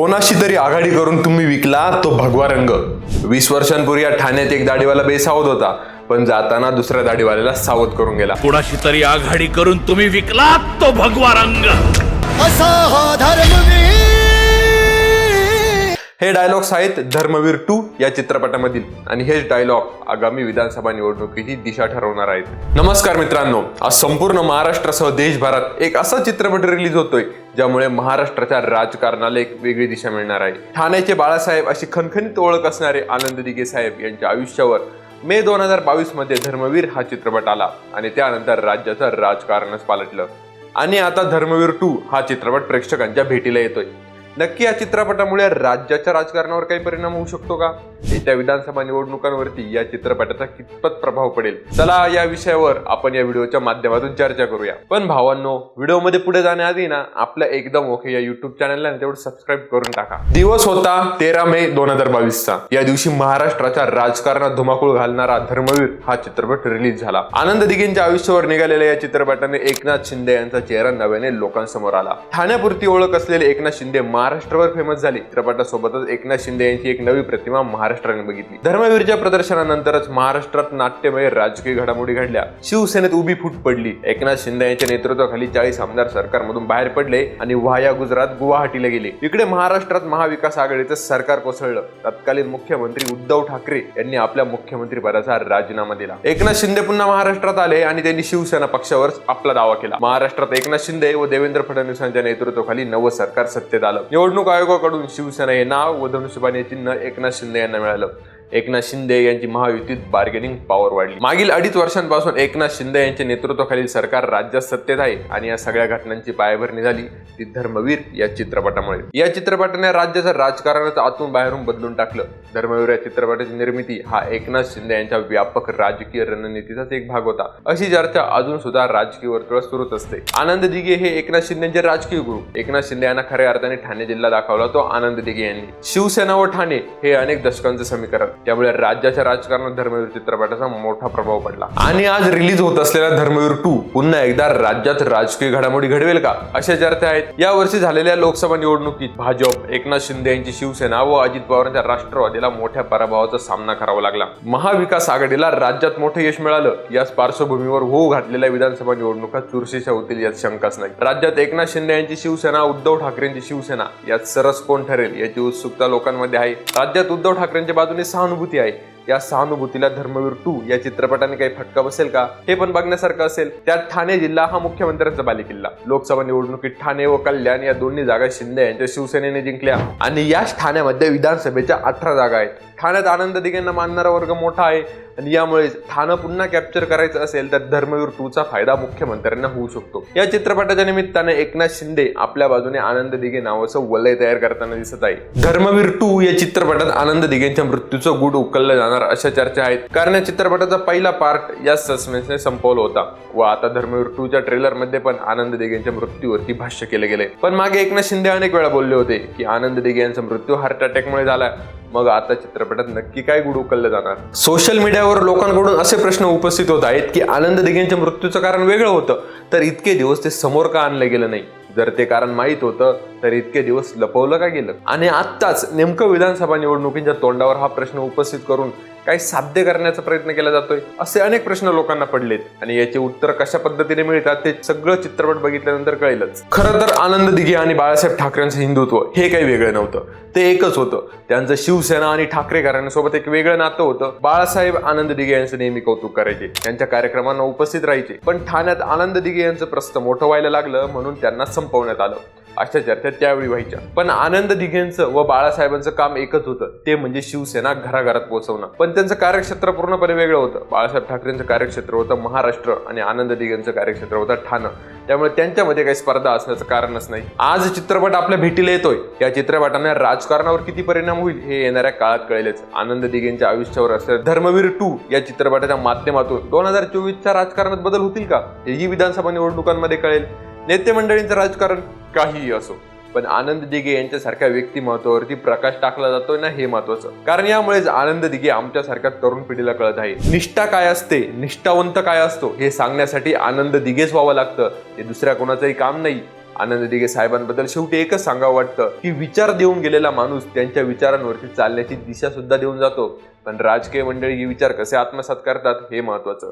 कोणाशी तरी आघाडी करून तुम्ही विकला तो भगवा रंग. वीस वर्षांपूर्वी या ठाण्यात एक दाढीवाला बेसावत होता पण जाताना दुसऱ्या दाढीवाल्याला सावध करून गेला. कोणाशी तरी आघाडी करून तुम्ही विकलात तो भगवा रंग. असा हा धर्मवीर हे डायलॉग्स आहेत धर्मवीर टू या चित्रपटामधील. आणि हेच डायलॉग आगामी विधानसभा निवडणुकीची दिशा ठरवणार आहेत. नमस्कार मित्रांनो आज संपूर्ण महाराष्ट्रासह देशभरात एक असा चित्रपट रिलीज होतोय ज्यामुळे महाराष्ट्राच्या राजकारणाला एक वेगळी दिशा मिळणार आहे. ठाण्याचे बाळासाहेब अशी खणखणीत ओळख असणारे आनंद दिघे साहेब यांच्या आयुष्यावर मे दोन हजार बावीसमध्ये धर्मवीर हा चित्रपट आला आणि त्यानंतर राज्याचं राजकारणच पालटलं. आणि आता धर्मवीर टू हा चित्रपट प्रेक्षकांच्या भेटीला येतोय. नक्की या चित्रपटामुळे राज्याच्या राजकारणावर काही परिणाम होऊ शकतो का? येत्या विधानसभा निवडणुकांवरती या चित्रपटाचा कितपत प्रभाव पडेल? चला या विषयावर आपण या व्हिडिओच्या माध्यमातून चर्चा करूया. पण भावांनो व्हिडिओमध्ये पुढे जाण्याआधी ना आपल्या एकदम ओके या युट्यूब चॅनलला तेवढं सबस्क्राईब करून टाका. दिवस होता तेरा मे दोन हजार बावीसचा. या दिवशी महाराष्ट्राच्या राजकारणात धुमाकूळ घालणारा धर्मवीर हा चित्रपट रिलीज झाला. आनंद दिघेंच्या आयुष्यावर निघालेल्या या चित्रपटाने एकनाथ शिंदे यांचा चेहरा नव्याने लोकांसमोर आला. ठाण्यापुरती ओळख असलेले एकनाथ शिंदे महाराष्ट्रावर फेमस झाली. चित्रपटासोबतच एकनाथ शिंदे यांची एक नवी प्रतिमा महाराष्ट्राने बघितली. धर्मवीरच्या प्रदर्शनानंतरच महाराष्ट्रात नाट्यमय राजकीय घडामोडी घडल्या. शिवसेनेत उभी फूट पडली. एकनाथ शिंदे यांच्या नेतृत्वाखाली चाळीस आमदार सरकारमधून बाहेर पडले आणि वाया गुजरात गुवाहाटीला गेले. इकडे महाराष्ट्रात महाविकास आघाडीचं सरकार कोसळलं. तत्कालीन मुख्यमंत्री उद्धव ठाकरे यांनी आपल्या मुख्यमंत्री पदाचा राजीनामा दिला. एकनाथ शिंदे पुन्हा महाराष्ट्रात आले आणि त्यांनी शिवसेना पक्षावर आपला दावा केला. महाराष्ट्रात एकनाथ शिंदे व देवेंद्र फडणवीसांच्या नेतृत्वाखाली नवं सरकार सत्तेत आलं. निवडणूक आयोगाकडून शिवसेना हे नाव व धनुष्यबाण हे चिन्ह एकनाथ शिंदे यांना मिळालं. एकनाथ शिंदे यांची महायुतीत बार्गेनिंग पॉवर वाढली. मागील अडीच वर्षांपासून एकनाथ शिंदे यांच्या नेतृत्वाखालील सरकार राज्यात सत्तेत आहे आणि या सगळ्या घटनांची पायाभरणी झाली. ती धर्मवीर या चित्रपटामुळे. या चित्रपटाने राज्याचं राजकारणाचं आतून बाहेरून बदलून टाकलं. धर्मवीर या चित्रपटाची निर्मिती हा एकनाथ शिंदे यांच्या व्यापक राजकीय रणनीतीचाच एक भाग होता. अशी चर्चा अजून सुद्धा राजकीय वर्तुळात सुरूच असते. आनंद दिघे हे एकनाथ शिंदेचे राजकीय गुरु. एकनाथ शिंदे यांना खऱ्या अर्थाने ठाणे जिल्हा दाखवला तो आनंद दिघे यांनी. शिवसेना व ठाणे हे अनेक दशकांचं समीकरण. त्यामुळे राज्याच्या राजकारणात धर्मवीर चित्रपटाचा मोठा प्रभाव पडला. आणि आज रिलीज होत असलेला धर्मवीर टू पुन्हा एकदा राज्यात राजकीय घडामोडी घडवेल का? अशा चर्चा आहेत. या वर्षी झालेल्या लोकसभा निवडणुकीत भाजप एकनाथ शिंदे यांची शिवसेना व अजित पवारांच्या राष्ट्रवादीला मोठ्या पराभवाचा सामना करावा लागला. महाविकास आघाडीला राज्यात मोठं यश मिळालं. याच पार्श्वभूमीवर होऊ घातलेल्या विधानसभा निवडणुका चुरशीच्या होतील यात शंकाच नाही. राज्यात एकनाथ शिंदे यांची शिवसेना उद्धव ठाकरेंची शिवसेना यात सरस कोण ठरेल याची उत्सुकता लोकांमध्ये आहे. राज्यात उद्धव ठाकरेंच्या बाजूने सहानुभूती आहे. या सहानुभूतीला धर्मवीर टू या चित्रपटाने काही फटका बसेल का? हे पण बघण्यासारखं असेल. त्यात ठाणे जिल्हा हा मुख्यमंत्र्यांचा बालेकिल्ला. लोकसभा निवडणुकीत ठाणे व कल्याण या दोन्ही जागा शिंदे यांच्या शिवसेनेने जिंकल्या. आणि याच ठाण्यामध्ये विधानसभेच्या अठरा जागा आहेत. ठाण्यात आनंद दिघेंना मानणारा वर्ग मोठा आहे. आणि यामुळे ठाणं पुन्हा कॅप्चर करायचं असेल तर धर्मवीर टूचा फायदा मुख्यमंत्र्यांना होऊ शकतो. या चित्रपटाच्या निमित्ताने एकनाथ शिंदे आपल्या बाजूने आनंद दिघे नावाचं वलय तयार करताना दिसत आहे. धर्मवीर टू या चित्रपटात आनंद दिघेंच्या मृत्यूचं गुड उकललं जाणार अशा चर्चा आहेत. कारण या चित्रपटाचा पहिला पार्ट या सस्पेन्सने संपवला होता. व आता धर्मवीर टूच्या ट्रेलरमध्ये पण आनंद दिघेंच्या मृत्यूवरती भाष्य केले गेले पण मागे एकनाथ शिंदे अनेक वेळा बोलले होते की आनंद दिघे यांचा मृत्यू हार्ट अटॅकमुळे झाला मग आता चित्रपटात नक्की काय गुड उकललं जाणार? सोशल मीडियावर लोकांकडून असे प्रश्न उपस्थित होत आहेत की आनंद दिघेंच्या मृत्यूचं कारण वेगळं होतं तर इतके दिवस ते समोर का आणलं गेलं नाही? जर ते कारण माहीत होतं तर इतके दिवस लपवलं का गेलं? आणि आत्ताच नेमकं विधानसभा निवडणुकींच्या तोंडावर हा प्रश्न उपस्थित करून काही साध्य करण्याचा प्रयत्न केला जातोय? असे अनेक प्रश्न लोकांना पडलेत. आणि याचे उत्तर कशा पद्धतीने मिळतात ते सगळं चित्रपट बघितल्यानंतर कळेलच. खरं तर आनंद दिघे आणि बाळासाहेब ठाकरेंचं हिंदुत्व हे काही वेगळं नव्हतं. ते एकच होतं. त्यांचं शिवसेना आणि ठाकरे घराण्यासोबत एक वेगळं नातं होतं. बाळासाहेब आनंद दिघे यांचं नेहमी कौतुक करायचे. त्यांच्या कार्यक्रमांना उपस्थित राहायचे. पण ठाण्यात आनंद दिघे यांचं प्रस्त मोठं व्हायला लागलं म्हणून त्यांना संपवण्यात आलं. अशा चर्चा त्यावेळी व्हायच्या. पण आनंद दिघेंचं व बाळासाहेबांचं काम एकच होतं ते म्हणजे शिवसेना घराघरात पोहोचवणं. पण त्यांचं कार्यक्षेत्र पूर्णपणे वेगळं होतं. बाळासाहेब ठाकरेंचं कार्यक्षेत्र होतं महाराष्ट्र आणि आनंद दिघेंचं कार्यक्षेत्र होतं ठाणं. त्यामुळे त्यांच्यामध्ये काही स्पर्धा असण्याचं कारणच नाही. आज चित्रपट आपल्या भेटीला येतोय. या चित्रपटाने राजकारणावर किती परिणाम होईल हे येणाऱ्या काळात कळेलच. आनंद दिघेंच्या आयुष्यावर असेल धर्मवीर टू या चित्रपटाच्या माध्यमातून दोन हजार चोवीसच्या राजकारणात बदल होतील का? हेही विधानसभा निवडणुकांमध्ये कळेल. नेते मंडळींचं राजकारण काहीही असो पण आनंद दिघे यांच्यासारख्या व्यक्तिमत्वावरती प्रकाश टाकला जातोय ना हे महत्वाचं कारण यामुळेच आनंद दिघे आमच्यासारख्या तरुण पिढीला कळत आहे. निष्ठा काय असते? निष्ठावंत काय असतो? हे सांगण्यासाठी आनंद दिघेच व्हावं लागतं. हे दुसऱ्या कोणाचंही काम नाही. आनंद दिघे साहेबांबद्दल शेवटी एकच सांगावं वाटतं की विचार देऊन गेलेला माणूस त्यांच्या विचारांवरती चालण्याची दिशा सुद्धा देऊन जातो. पण राजकीय मंडळी हे विचार कसे आत्मसात करतात हे महत्वाचं